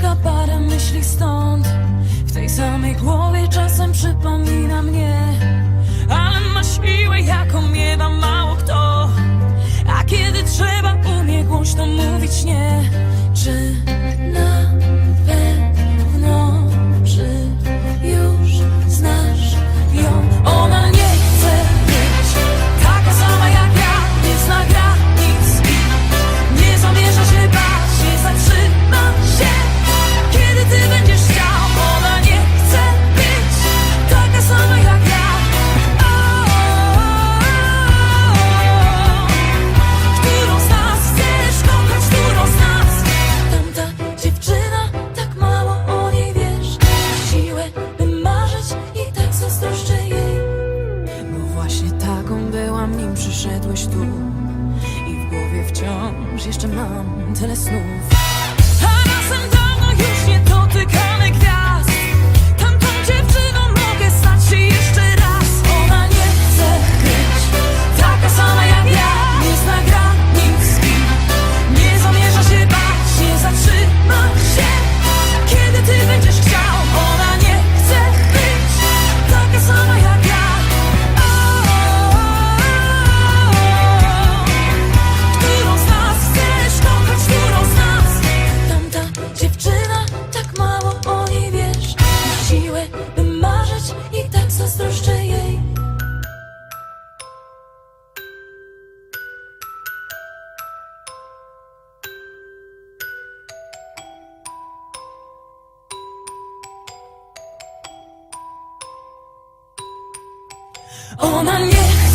Ucieczka parę myśli stąd. W tej samej głowie czasem przypomina mnie. Ale masz siłę jaką miewa mało kto. A kiedy trzeba umie głośno mówić nie Czy przyszedłeś tu I w głowie wciąż jeszcze mam tyle snów. Oh, my yeah.